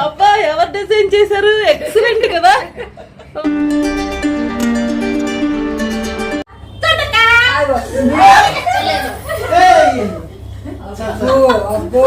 అబ్బా ఎవరు డిజైన్ చేశారు? ఎక్సలెంట్ కదా. అబ్బో అబ్బో.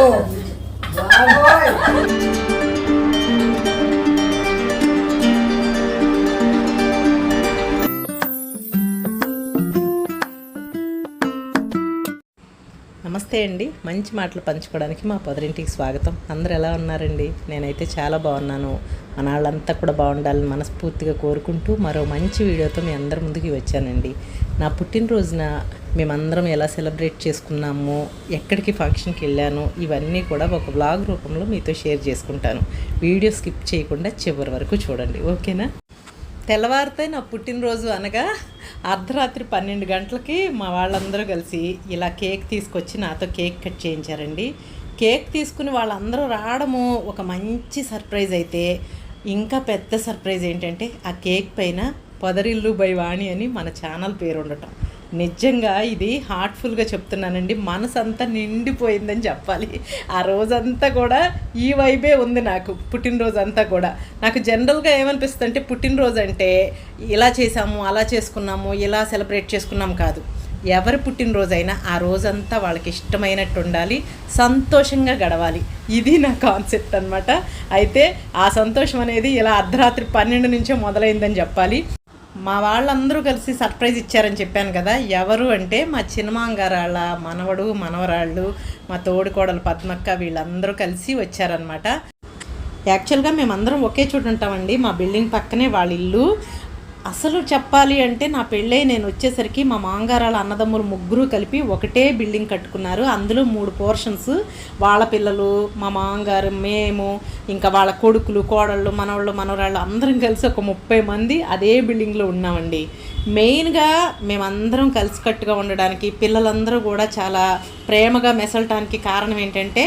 నమస్తే అండి. మంచి మాటలు పంచుకోవడానికి మా పొదరింటికి స్వాగతం. అందరు ఎలా ఉన్నారండి? నేనైతే చాలా బాగున్నాను. మన వాళ్ళంతా కూడా బాగుండాలని మనస్ఫూర్తిగా కోరుకుంటూ మరో మంచి వీడియోతో మీ అందరి ముందుకి వచ్చానండి. నా పుట్టినరోజున మేమందరం ఎలా సెలబ్రేట్ చేసుకున్నాము ఎక్కడికి ఫంక్షన్కి వెళ్ళాను ఇవన్నీ కూడా ఒక బ్లాగ్ రూపంలో మీతో షేర్ చేసుకుంటాను. వీడియో స్కిప్ చేయకుండా చివరి వరకు చూడండి. ఓకేనా? తెల్లవారితే నా పుట్టినరోజు అనగా అర్ధరాత్రి పన్నెండు గంటలకి మా వాళ్ళందరూ కలిసి ఇలా కేక్ తీసుకొచ్చి నాతో కేక్ కట్ చేయించారండి. కేక్ తీసుకుని వాళ్ళందరూ రావడము ఒక మంచి సర్ప్రైజ్ అయితే ఇంకా పెద్ద సర్ప్రైజ్ ఏంటంటే ఆ కేక్ పైన పొదరిల్లు బై వాణి అని మన ఛానల్ పేరు ఉండటం నిజంగా ఇది హార్ట్ఫుల్గా చెప్తున్నానండి. మనసు అంతా నిండిపోయిందని చెప్పాలి. ఆ రోజంతా కూడా ఈ వైబే ఉంది నాకు పుట్టినరోజు అంతా కూడా. నాకు జనరల్గా ఏమనిపిస్తుంది అంటే పుట్టినరోజు అంటే ఇలా చేసాము అలా చేసుకున్నాము ఇలా సెలబ్రేట్ చేసుకున్నాం కాదు. ఎవరి పుట్టినరోజైనా ఆ రోజంతా వాళ్ళకి ఇష్టమైనట్టు ఉండాలి సంతోషంగా గడవాలి. ఇది నా కాన్సెప్ట్ అనమాట అయితే ఆ సంతోషం అనేది ఇలా అర్ధరాత్రి పన్నెండు నుంచే మొదలైందని చెప్పాలి. మా వాళ్ళందరూ కలిసి సర్ప్రైజ్ ఇచ్చారని చెప్పాను కదా ఎవరు అంటే మా చిన్నమాంగారాళ్ళ మనవడు మనవరాళ్ళు మా తోడుకోడలు పద్మక్క వీళ్ళందరూ కలిసి వచ్చారనమాట యాక్చువల్గా మేమందరం ఒకే చోటు ఉంటామండి మా బిల్డింగ్ పక్కనే వాళ్ళ ఇల్లు. అసలు చెప్పాలి అంటే నా పెళ్ళై నేను వచ్చేసరికి మా మాంగారాల అన్నదమ్ములు ముగ్గురు కలిపి ఒకటే బిల్డింగ్ కట్టుకున్నారు. అందులో మూడు పోర్షన్స్. వాళ్ళ పిల్లలు మా మాంగారు మేము ఇంకా వాళ్ళ కొడుకులు కోడళ్ళు మనవాళ్ళు మనవరాళ్ళు అందరం కలిసి ఒక ముప్పై మంది అదే బిల్డింగ్లో ఉన్నామండి. మెయిన్గా మేమందరం కలిసికట్టుగా ఉండడానికి పిల్లలందరూ కూడా చాలా ప్రేమగా మెసలటానికి కారణం ఏంటంటే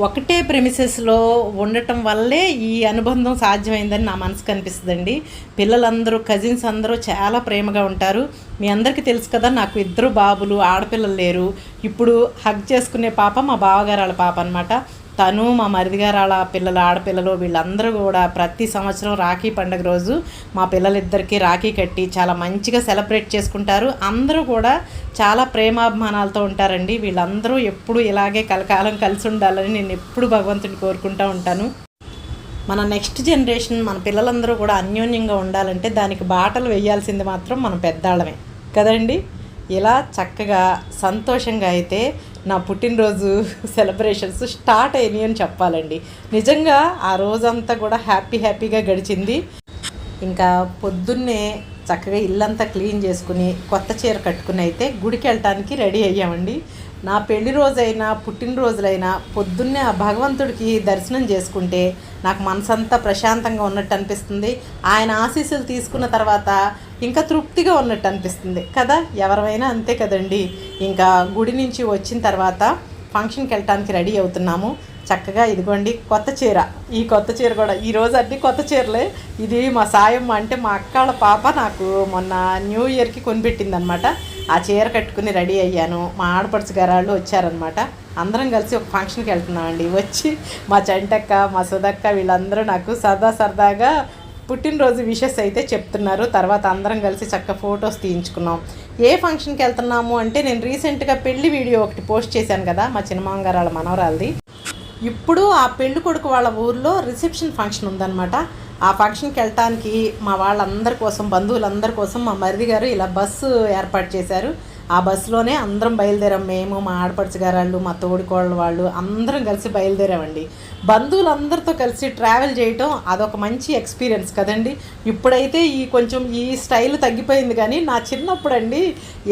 ఒకటే ప్రెమిసెస్లో ఉండటం వల్లే ఈ అనుబంధం సాధ్యమైందని నా మనసుకు అనిపిస్తుందండి. పిల్లలందరూ కజిన్స్ అందరూ చాలా ప్రేమగా ఉంటారు. మీ అందరికీ తెలుసు కదా నాకు ఇద్దరు బాబులు ఆడపిల్లలు లేరు. ఇప్పుడు హగ్ చేసుకునే పాప మా బావగారాల పాప అనమాట తను మా మరిదిగారాల పిల్లలు ఆడపిల్లలు వీళ్ళందరూ కూడా ప్రతి సంవత్సరం రాఖీ పండుగ రోజు మా పిల్లలిద్దరికీ రాఖీ కట్టి చాలా మంచిగా సెలబ్రేట్ చేసుకుంటారు. అందరూ కూడా చాలా ప్రేమాభిమానాలతో ఉంటారండి. వీళ్ళందరూ ఎప్పుడు ఇలాగే కలకాలం కలిసి ఉండాలని నేను ఎప్పుడు భగవంతుని కోరుకుంటూ ఉంటాను. మన నెక్స్ట్ జనరేషన్ మన పిల్లలందరూ కూడా అన్యోన్యంగా ఉండాలంటే దానికి బాటలు వేయాల్సింది మాత్రం మన పెద్దాళ్ళమే. కదండి? ఇలా చక్కగా సంతోషంగా అయితే నా పుట్టినరోజు సెలబ్రేషన్స్ స్టార్ట్ అయినాయి అని చెప్పాలండి. నిజంగా ఆ రోజంతా కూడా హ్యాపీ హ్యాపీగా గడిచింది. ఇంకా పొద్దున్నే చక్కగా ఇల్లంతా క్లీన్ చేసుకుని కొత్త చీర కట్టుకుని అయితే గుడికి వెళ్ళటానికి రెడీ అయ్యామండి. నా పెళ్ళి రోజైనా పుట్టినరోజులైనా పొద్దున్నే ఆ భగవంతుడికి దర్శనం చేసుకుంటే నాకు మనసంతా ప్రశాంతంగా ఉన్నట్టు అనిపిస్తుంది. ఆయన ఆశీస్సులు తీసుకున్న తర్వాత ఇంకా తృప్తిగా ఉన్నట్టు అనిపిస్తుంది. కదా? ఎవరైనా అంతే కదండి. ఇంకా గుడి నుంచి వచ్చిన తర్వాత ఫంక్షన్కి వెళ్ళటానికి రెడీ అవుతున్నాము. చక్కగా ఇదిగోండి కొత్త చీర. ఈ కొత్త చీర కూడా ఈరోజు అన్నీ అన్ని కొత్త చీరలే. ఇది మా సాయమ్మ అంటే మా అక్కళ్ళ పాప నాకు మొన్న న్యూ ఇయర్కి కొనిపెట్టింది అనమాట ఆ చీర కట్టుకుని రెడీ అయ్యాను. మా ఆడపడుచు గారాళ్ళు వచ్చారనమాట. అందరం కలిసి ఒక ఫంక్షన్కి వెళ్తున్నామండి. వచ్చి మా చంటక్క మా సుధక్క వీళ్ళందరూ నాకు సరదా సరదాగా పుట్టినరోజు విషెస్ అయితే చెప్తున్నారు. తర్వాత అందరం కలిసి చక్క ఫొటోస్ తీయించుకున్నాం. ఏ ఫంక్షన్కి వెళ్తున్నాము అంటే నేను రీసెంట్గా పెళ్ళి వీడియో ఒకటి పోస్ట్ చేశాను కదా మా చిన్నమాంగారాల మనవరాలది. ఇప్పుడు ఆ పెళ్ళి కొడుకు వాళ్ళ ఊర్లో రిసెప్షన్ ఫంక్షన్ ఉందన్నమాట. ఆ ఫంక్షన్కి వెళ్ళటానికి మా వాళ్ళందరి కోసం బంధువులందరి కోసం మా మరిది గారు ఇలా బస్సు ఏర్పాటు చేశారు. ఆ బస్సులోనే అందరం బయలుదేరాం. మేము మా ఆడపడుచు గారాళ్ళు మా తోడికోళ్ళ వాళ్ళు అందరం కలిసి బయలుదేరామండి. బంధువులందరితో కలిసి ట్రావెల్ చేయటం అదొక మంచి ఎక్స్పీరియన్స్ కదండి. ఇప్పుడైతే ఈ కొంచెం ఈ స్టైల్ తగ్గిపోయింది కానీ నా చిన్నప్పుడు అండి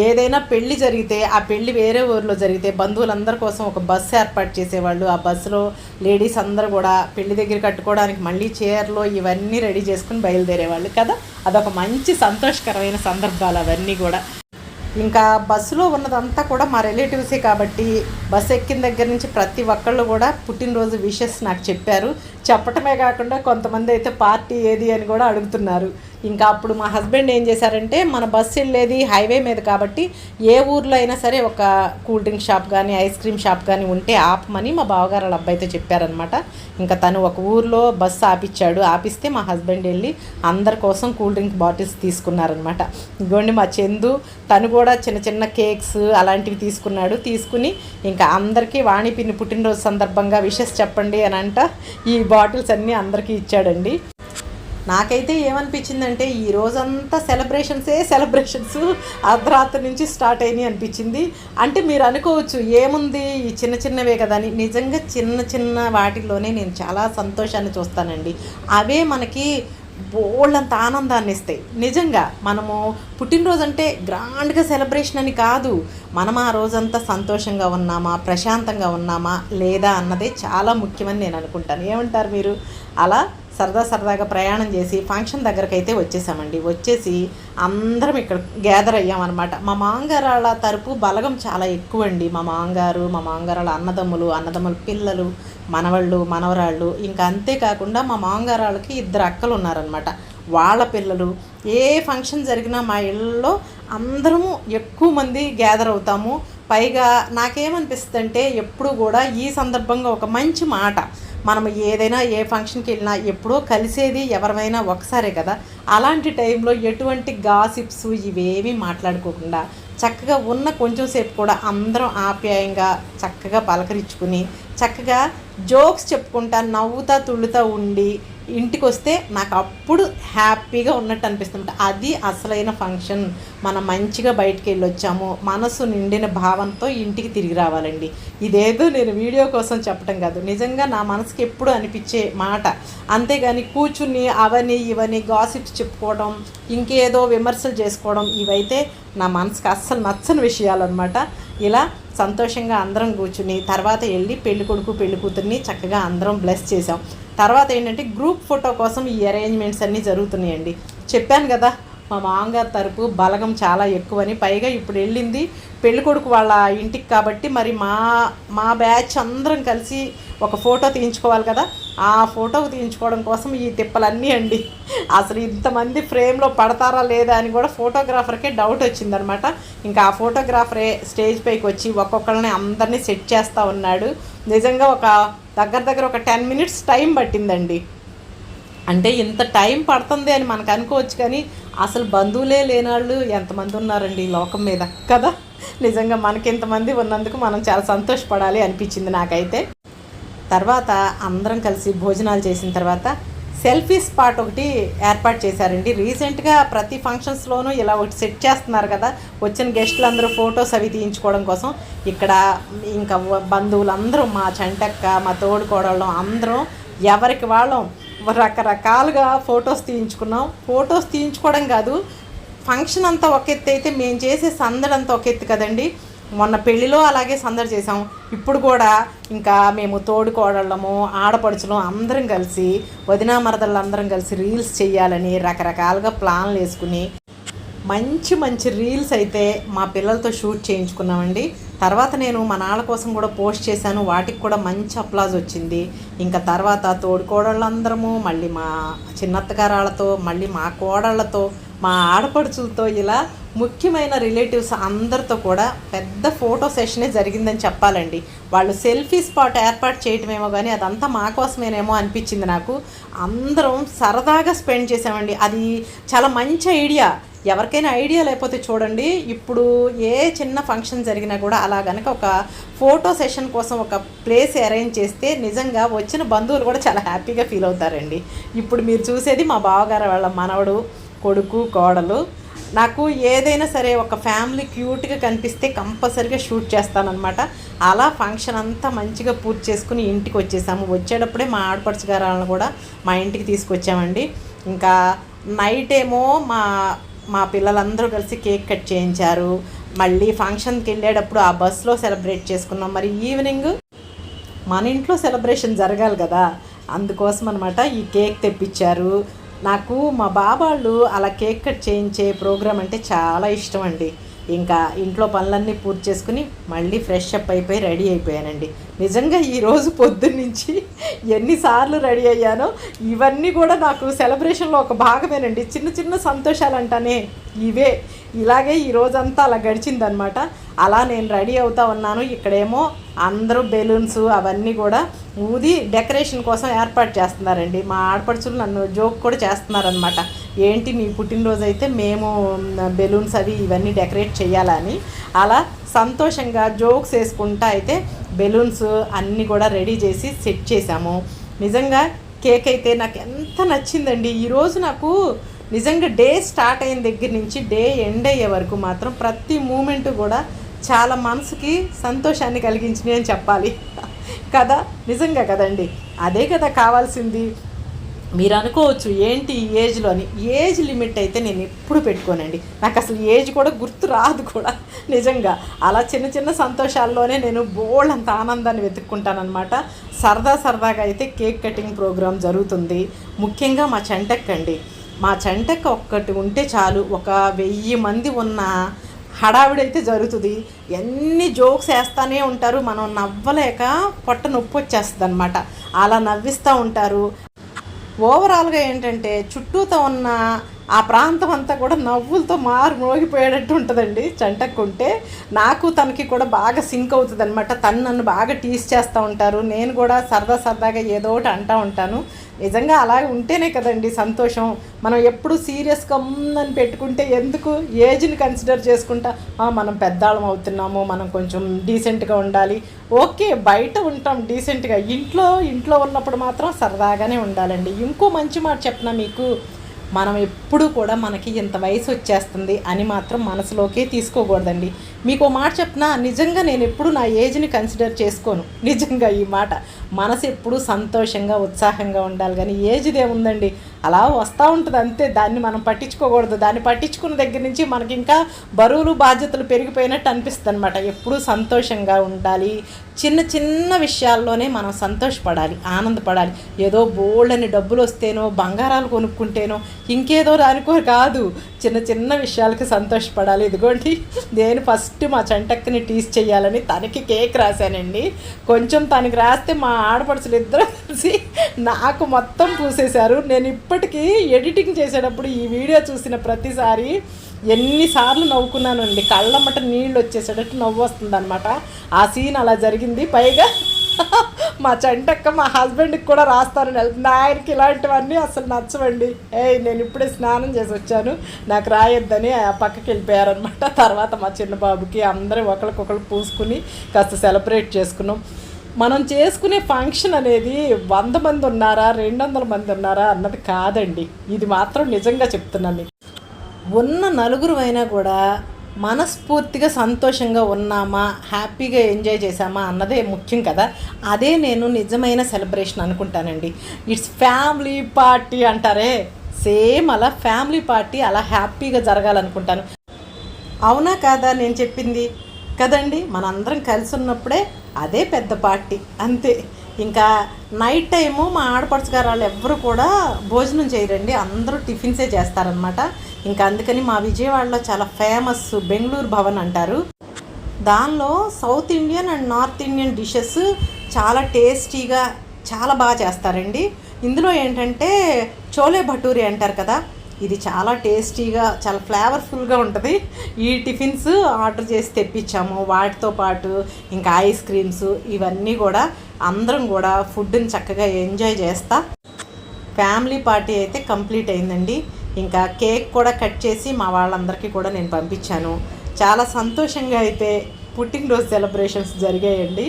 ఏదైనా పెళ్ళి జరిగితే ఆ పెళ్ళి వేరే ఊరిలో జరిగితే బంధువులందరి కోసం ఒక బస్సు ఏర్పాటు చేసేవాళ్ళు. ఆ బస్సులో లేడీస్ అందరూ కూడా పెళ్ళి దగ్గర కట్టుకోవడానికి మళ్ళీ చీరలో ఇవన్నీ రెడీ చేసుకుని బయలుదేరేవాళ్ళు కదా. అదొక మంచి సంతోషకరమైన సందర్భాలు అవన్నీ కూడా. ఇంకా బస్సులో ఉన్నదంతా కూడా మా రిలేటివ్సే కాబట్టి బస్సు ఎక్కిన దగ్గర నుంచి ప్రతి ఒక్కళ్ళు కూడా పుట్టినరోజు విషెస్ నాకు చెప్పారు. చెప్పటమే కాకుండా కొంతమంది అయితే పార్టీ ఏది అని కూడా అడుగుతున్నారు. ఇంకా అప్పుడు మా హస్బెండ్ ఏం చేశారంటే మన బస్సు వెళ్ళేది హైవే మీద కాబట్టి ఏ ఊర్లో అయినా సరే ఒక కూల్ డ్రింక్ షాప్ కానీ ఐస్ క్రీమ్ షాప్ కానీ ఉంటే ఆపమని మా బావగారు వాళ్ళ అబ్బాయితో చెప్పారనమాట ఇంకా తను ఒక ఊర్లో బస్సు ఆపించాడు ఆపిస్తే మా హస్బెండ్ వెళ్ళి అందరి కోసం కూల్ డ్రింక్ బాటిల్స్ తీసుకున్నారనమాట ఇదిగోండి మా చందు తను కూడా చిన్న చిన్న కేక్స్ అలాంటివి తీసుకున్నాడు. తీసుకుని ఇంకా అందరికీ వాణిపిన్ని పుట్టినరోజు సందర్భంగా విషెస్ చెప్పండి అని అంట ఈ బాటిల్స్ అన్నీ అందరికీ ఇచ్చాడండి. నాకైతే ఏమనిపించిందంటే ఈ రోజంతా సెలబ్రేషన్సే సెలబ్రేషన్స్. అర్ధరాత్రి నుంచి స్టార్ట్ అయినాయి అనిపించింది. అంటే మీరు అనుకోవచ్చు ఏముంది ఈ చిన్న చిన్నవే కదా అని. నిజంగా చిన్న చిన్న వాటిల్లోనే నేను చాలా సంతోషాన్ని చూస్తానండి. అవే మనకి బోళ్ళంత ఆనందాన్ని ఇస్తాయి నిజంగా మనము పుట్టినరోజు అంటే గ్రాండ్గా సెలబ్రేషన్ అని కాదు. మనం ఆ రోజంతా సంతోషంగా ఉన్నామా ప్రశాంతంగా ఉన్నామా లేదా అన్నదే చాలా ముఖ్యమని నేను అనుకుంటాను. ఏమంటారు మీరు? అలా సరదా సరదాగా ప్రయాణం చేసి ఫంక్షన్ దగ్గరకు అయితే వచ్చేసామండి. వచ్చేసి అందరం ఇక్కడ గ్యాదర్ అయ్యామన్నమాట. మా మాంగారాళ్ళ తరపు బలగం చాలా ఎక్కువ అండి మా మాంగారు మా మాంగారాళ్ళ అన్నదమ్ములు అన్నదమ్ముల పిల్లలు మనవళ్ళు మనవరాళ్ళు ఇంకా అంతేకాకుండా మా మాంగారాళ్ళకి ఇద్దరు అక్కలు ఉన్నారనమాట వాళ్ళ పిల్లలు ఏ ఫంక్షన్ జరిగినా మా ఇళ్ళలో అందరము ఎక్కువ మంది గ్యాదర్ అవుతాము. పైగా నాకేమనిపిస్తుంది అంటే ఎప్పుడు కూడా ఈ సందర్భంగా ఒక మంచి మాట. మనం ఏదైనా ఏ ఫంక్షన్కి వెళ్ళినా ఎప్పుడో కలిసేది ఎవరిమైనా ఒకసారే కదా. అలాంటి టైంలో ఎటువంటి గాసిప్స్ ఇవేమీ మాట్లాడుకోకుండా చక్కగా ఉన్న కొంచెం సేపు కూడా అందరం ఆప్యాయంగా చక్కగా పలకరించుకుని చక్కగా జోక్స్ చెప్పుకుంటా నవ్వుతా తుళ్ళుతా ఉండి ఇంటికి వస్తే నాకు అప్పుడు హ్యాపీగా ఉన్నట్టు అనిపిస్తుంది అది అసలైన ఫంక్షన్. మనం మంచిగా బయటికి వెళ్ళి వచ్చాము మనసు నిండిన భావంతో ఇంటికి తిరిగి రావాలండి. ఇదేదో నేను వీడియో కోసం చెప్పడం కాదు. నిజంగా నా మనసుకి ఎప్పుడు అనిపించే మాట. అంతేగాని కూర్చుని అవని ఇవని గాసిప్స్ చెప్పుకోవడం ఇంకేదో విమర్శలు చేసుకోవడం ఇవైతే నా మనసుకి అస్సలు నచ్చని విషయాలు అనమాట ఇలా సంతోషంగా అందరం కూర్చుని తర్వాత వెళ్ళి పెళ్ళికొడుకు కొడుకు కూతుర్ని చక్కగా అందరం బ్లెస్ చేసాం తర్వాత ఏంటంటే గ్రూప్ ఫోటో కోసం ఈ అరేంజ్మెంట్స్ అన్నీ జరుగుతున్నాయండి. చెప్పాను కదా మా మామగారు తరపు బలగం చాలా ఎక్కువని. పైగా ఇప్పుడు వెళ్ళింది పెళ్ళికొడుకు వాళ్ళ ఇంటికి కాబట్టి మరి మా మా బ్యాచ్ అందరం కలిసి ఒక ఫోటో తీయించుకోవాలి కదా. ఆ ఫోటో తీయించుకోవడం కోసం ఈ తిప్పలన్నీ అండి. అసలు ఇంతమంది ఫ్రేమ్లో పడతారా లేదా అని కూడా ఫోటోగ్రాఫర్కే డౌట్ వచ్చిందనమాట. ఇంకా ఆ ఫోటోగ్రాఫరే స్టేజ్ పైకి వచ్చి ఒక్కొక్కరిని అందరినీ సెట్ చేస్తూ ఉన్నాడు. నిజంగా ఒక దగ్గర దగ్గర ఒక టెన్ మినిట్స్ టైం పట్టిందండి. అంటే ఇంత టైం పడుతుంది అని మనకు అనుకోవచ్చు కానీ అసలు బంధువులే లేనాళ్ళు ఎంతమంది ఉన్నారండి ఈ లోకం మీద? కదా? నిజంగా మనకి ఇంతమంది ఉన్నందుకు మనం చాలా సంతోషపడాలి అనిపించింది నాకైతే. తర్వాత అందరం కలిసి భోజనాలు చేసిన తర్వాత సెల్ఫీ స్పాట్ ఒకటి ఏర్పాటు చేశారండి. రీసెంట్గా ప్రతి ఫంక్షన్స్లోనూ ఇలా ఒకటి సెట్ చేస్తున్నారు కదా? వచ్చిన గెస్టులు అందరూ ఫొటోస్ అవి తీయించుకోవడం కోసం. ఇక్కడ ఇంకా బంధువులందరూ మా చెంటక్క మా తోడుకోడళ్ళం అందరం ఎవరికి వాళ్ళం రకరకాలుగా ఫొటోస్ తీయించుకున్నాం. ఫొటోస్ తీయించుకోవడం కాదు ఫంక్షన్ అంతా ఒక ఎత్తు అయితే మేము చేసే సందడి అంతా ఒక ఎత్తు కదండి. మొన్న పెళ్ళిలో అలాగే సందడి చేసాం ఇప్పుడు కూడా ఇంకా మేము తోడుకోడళ్ళము ఆడపడుచులం అందరం కలిసి వదినా మరదళ్ళు అందరం కలిసి రీల్స్ చేయాలని రకరకాలుగా ప్లాన్లు వేసుకుని మంచి మంచి రీల్స్ అయితే మా పిల్లలతో షూట్ చేయించుకున్నామండి. తర్వాత నేను మా నాన్న కోసం కూడా పోస్ట్ చేశాను. వాటికి కూడా మంచి అప్లాజ్ వచ్చింది. ఇంకా తర్వాత తోడుకోడళ్ళందరము మళ్ళీ మా చిన్నత్తగారాళ్ళతో మళ్ళీ మా కోడళ్ళతో మా ఆడపడుచులతో ఇలా ముఖ్యమైన రిలేటివ్స్ అందరితో కూడా పెద్ద ఫోటో సెషనే జరిగిందని చెప్పాలండి. వాళ్ళు సెల్ఫీ స్పాట్ ఏర్పాటు చేయటమేమో కానీ అదంతా మా కోసమేనేమో అనిపించింది నాకు. అందరం సరదాగా స్పెండ్ చేసామండి అది చాలా మంచి ఐడియా. ఎవరికైనా ఐడియా లేకపోతే చూడండి ఇప్పుడు ఏ చిన్న ఫంక్షన్ జరిగినా కూడా అలా కనుక ఒక ఫోటో సెషన్ కోసం ఒక ప్లేస్ అరేంజ్ చేస్తే నిజంగా వచ్చిన బంధువులు కూడా చాలా హ్యాపీగా ఫీల్ అవుతారండి. ఇప్పుడు మీరు చూసేది మా బావగారు వాళ్ళ మనవడు కొడుకు కోడలు. నాకు ఏదైనా సరే ఒక ఫ్యామిలీ క్యూట్గా కనిపిస్తే కంపల్సరీగా షూట్ చేస్తానన్నమాట. అలా ఫంక్షన్ అంతా మంచిగా పూర్తి చేసుకుని ఇంటికి వచ్చేసాము. వచ్చేటప్పుడే మా ఆడపడుచు గారాలను కూడా మా ఇంటికి తీసుకొచ్చామండి. ఇంకా నైట్ ఏమో మా మా పిల్లలందరూ కలిసి కేక్ కట్ చేయించారు. మళ్ళీ ఫంక్షన్కి వెళ్ళేటప్పుడు ఆ బస్సులో సెలబ్రేట్ చేసుకున్నాం. మరి ఈవినింగ్ మన ఇంట్లో సెలబ్రేషన్ జరగాలి కదా. అందుకోసం అనమాట ఈ కేక్ తెప్పించారు. నాకు మా బాబాళ్ళు అలా కేక్ కట్ చేయించే ప్రోగ్రాం అంటే చాలా ఇష్టం అండి. ఇంకా ఇంట్లో పనులన్నీ పూర్తి చేసుకుని మళ్ళీ ఫ్రెష్ అప్ అయిపోయి రెడీ అయిపోయానండి. నిజంగా ఈరోజు పొద్దున్నుంచి ఎన్నిసార్లు రెడీ అయ్యానో ఇవన్నీ కూడా నాకు సెలబ్రేషన్లో ఒక భాగమేనండి. చిన్న చిన్న సంతోషాలు అంటానే ఇవే. ఇలాగే ఈ రోజంతా అలా గడిచిందనమాట. అలా నేను రెడీ అవుతా ఉన్నాను. ఇక్కడేమో అందరూ బెలూన్స్ అవన్నీ కూడా ఊది డెకరేషన్ కోసం ఏర్పాటు చేస్తున్నారండి. మా ఆడపడుచులు నన్ను జోక్ కూడా చేస్తున్నారనమాట. ఏంటి నీ పుట్టినరోజు అయితే మేము బెలూన్స్ అవి ఇవన్నీ డెకరేట్ చేయాలని అలా సంతోషంగా జోక్స్ వేసుకుంటా అయితే బెలూన్స్ అన్నీ కూడా రెడీ చేసి సెట్ చేశాము. నిజంగా కేక్ అయితే నాకు ఎంత నచ్చిందండి. ఈరోజు నాకు నిజంగా డే స్టార్ట్ అయిన దగ్గర నుంచి డే ఎండ్ అయ్యే వరకు మాత్రం ప్రతి మూమెంట్ కూడా చాలా మనసుకి సంతోషాన్ని కలిగించినాయి అని చెప్పాలి. కదా? నిజంగా కదండి. అదే కదా కావాల్సింది. మీరు అనుకోవచ్చు ఏంటి ఈ ఏజ్లో అని. ఏజ్ లిమిట్ అయితే నేను ఎప్పుడు పెట్టుకోనండి. నాకు అసలు ఏజ్ కూడా గుర్తు రాదు కూడా నిజంగా. అలా చిన్న చిన్న సంతోషాల్లోనే నేను బోల్డ్ అంత ఆనందాన్ని వెతుక్కుంటానమాట సరదా సరదాగా అయితే కేక్ కటింగ్ ప్రోగ్రాం జరుగుతుంది. ముఖ్యంగా మా చెంటక్కండి మా చెంటక్క ఒక్కటి ఉంటే చాలు ఒక వెయ్యి మంది ఉన్న హడావిడైతే జరుగుతుంది. ఎన్ని జోక్స్ వేస్తానే ఉంటారు మనం నవ్వలేక పొట్ట నొప్పి వచ్చేస్తుంది అనమాట అలా నవ్విస్తూ ఉంటారు. ఓవరాల్గా ఏంటంటే చుట్టూతో ఉన్న ఆ ప్రాంతం అంతా కూడా నవ్వులతో మారు మోగిపోయేటట్టు ఉంటుందండి. చంటక్కుంటే నాకు తనకి కూడా బాగా సింక్ అవుతుంది అనమాట తను నన్ను బాగా టీస్ చేస్తూ ఉంటారు. నేను కూడా సరదా సరదాగా ఏదో ఒకటి అంటూ ఉంటాను. నిజంగా అలా ఉంటేనే కదండి సంతోషం. మనం ఎప్పుడు సీరియస్గా ఉందని పెట్టుకుంటే ఎందుకు ఏజ్ని కన్సిడర్ చేసుకుంటా మనం పెద్దాళ్ళం అవుతున్నాము. మనం కొంచెం డీసెంట్గా ఉండాలి. ఓకే బయట ఉంటాం డీసెంట్గా. ఇంట్లో ఇంట్లో ఉన్నప్పుడు మాత్రం సరదాగానే ఉండాలండి. ఇంకో మంచి మాట చెప్పిన మీకు? మనం ఎప్పుడు కూడా మనకి ఇంత వయసు వచ్చేస్తుంది అని మాత్రం మనసులోకే తీసుకోకూడదండి. మీకు ఓ మాట చెప్పినా నిజంగా నేను ఎప్పుడు నా ఏజ్ని కన్సిడర్ చేసుకోను. నిజంగా ఈ మాట. మనసు ఎప్పుడు సంతోషంగా ఉత్సాహంగా ఉండాలి. కానీ ఏజ్ది ఉందండి. అలా వస్తూ ఉంటుంది అంతే. దాన్ని మనం పట్టించుకోకూడదు. దాన్ని పట్టించుకున్న దగ్గర నుంచి మనకి ఇంకా బరువులు బాధ్యతలు పెరిగిపోయినట్టు అనిపిస్తుంది అనమాట ఎప్పుడూ సంతోషంగా ఉండాలి. చిన్న చిన్న విషయాల్లోనే మనం సంతోషపడాలి ఆనందపడాలి. ఏదో బోల్డని డబ్బులు వస్తేనో బంగారాలు కొనుక్కుంటేనో ఇంకేదో దానికో కాదు. చిన్న చిన్న విషయాలకి సంతోషపడాలి. ఇదిగోండి నేను ఫస్ట్ మా చంటక్కని టీస్ చేయాలని తనకి కేక్ రాశానండి. కొంచెం తనకి రాస్తే మా ఆడపడుచులు ఇద్దరు కలిసి నాకు మొత్తం పూసేశారు. నేను ఇప్పటికీ ఎడిటింగ్ చేసేటప్పుడు ఈ వీడియో చూసిన ప్రతిసారి ఎన్నిసార్లు నవ్వుకున్నానండి. కళ్ళమ్మట నీళ్ళు వచ్చేసేటట్టు నవ్వు వస్తుంది అనమాట ఆ సీన్ అలా జరిగింది. పైగా మా చంటక్క మా హస్బెండ్కి కూడా రాస్తాను వెళ్తుంది. ఆయనకి ఇలాంటివన్నీ అసలు నచ్చవండి. ఏ నేను ఇప్పుడే స్నానం చేసి వచ్చాను. నాకు రాయొద్దని ఆ పక్కకి వెళ్ళిపోయారనమాట తర్వాత మా చిన్న బాబుకి అందరం ఒకరికొకరు పూసుకుని కాస్త సెలబ్రేట్ చేసుకున్నాం. మనం చేసుకునే ఫంక్షన్ అనేది వంద మంది ఉన్నారా రెండు వందల మంది ఉన్నారా అన్నది కాదండి. ఇది మాత్రం నిజంగా చెప్తున్నాను మీకు. ఉన్న నలుగురు అయినా కూడా మనస్ఫూర్తిగా సంతోషంగా ఉన్నామా హ్యాపీగా ఎంజాయ్ చేసామా అన్నదే ముఖ్యం కదా. అదే నేను నిజమైన సెలబ్రేషన్ అనుకుంటానండి. ఇట్స్ ఫ్యామిలీ పార్టీ అంటారే. సేమ్ అలా ఫ్యామిలీ పార్టీ అలా హ్యాపీగా జరగాలనుకుంటాను. అవునా కాదా నేను చెప్పింది? కదండి? మనందరం కలిసి ఉన్నప్పుడే అదే పెద్ద పార్టీ. అంతే. ఇంకా నైట్ టైము మా ఆడపడుచు గారు వాళ్ళు ఎవ్వరు కూడా భోజనం చేయరండి. అందరూ టిఫిన్సే చేస్తారనమాట ఇంకా అందుకని మా విజయవాడలో చాలా ఫేమస్ బెంగళూరు భవన్ అంటారు. దానిలో south Indian and north Indian dishes చాలా టేస్టీగా చాలా బాగా చేస్తారండి. ఇందులో ఏంటంటే చోలే భటూరి అంటారు కదా ఇది చాలా టేస్టీగా చాలా ఫ్లేవర్ఫుల్గా ఉంటుంది. ఈ టిఫిన్స్ ఆర్డర్ చేసి తెప్పించాము. వాటితో పాటు ఇంకా ఐస్ క్రీమ్స్ ఇవన్నీ కూడా అందరం కూడా ఫుడ్ని చక్కగా ఎంజాయ్ చేస్తా. ఫ్యామిలీ పార్టీ అయితే కంప్లీట్ అయిందండి. ఇంకా కేక్ కూడా కట్ చేసి మా వాళ్ళందరికీ కూడా నేను పంపించాను. చాలా సంతోషంగా అయితే పుట్టినరోజు సెలబ్రేషన్స్ జరిగాయండి.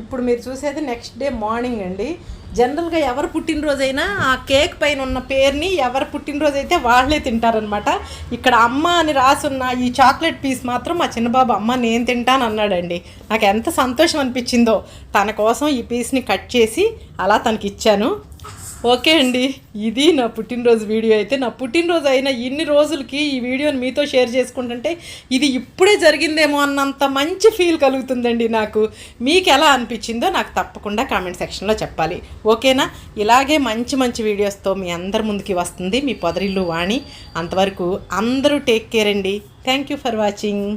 ఇప్పుడు మీరు చూసేది నెక్స్ట్ డే మార్నింగ్ అండి. జనరల్గా ఎవరు పుట్టినరోజైనా ఆ కేక్ పైన ఉన్న పేరుని ఎవరు పుట్టినరోజు అయితే వాళ్ళే తింటారనమాట ఇక్కడ అమ్మ అని రాసున్న ఈ చాక్లెట్ పీస్ మాత్రం మా చిన్నబాబు అమ్మ నేను తింటాను అన్నాడండి. నాకు ఎంత సంతోషం అనిపించిందో. తన కోసం ఈ పీస్ని కట్ చేసి అలా తనకి ఇచ్చాను ఓకే అండి. ఇది నా పుట్టినరోజు వీడియో అయితే నా పుట్టినరోజు అయిన ఇన్ని రోజులకి ఈ వీడియోని మీతో షేర్ చేసుకుంటుంటే ఇది ఇప్పుడే జరిగిందేమో అన్నంత మంచి ఫీల్ కలుగుతుందండి నాకు. మీకు ఎలా అనిపించిందో నాకు తప్పకుండా కామెంట్ సెక్షన్లో చెప్పాలి. ఓకేనా? ఇలాగే మంచి మంచి వీడియోస్తో మీ అందరి ముందుకి వస్తుంది మీ పొదరిల్లు వాణి. అంతవరకు అందరూ టేక్ కేర్ అండి. Thank you for watching.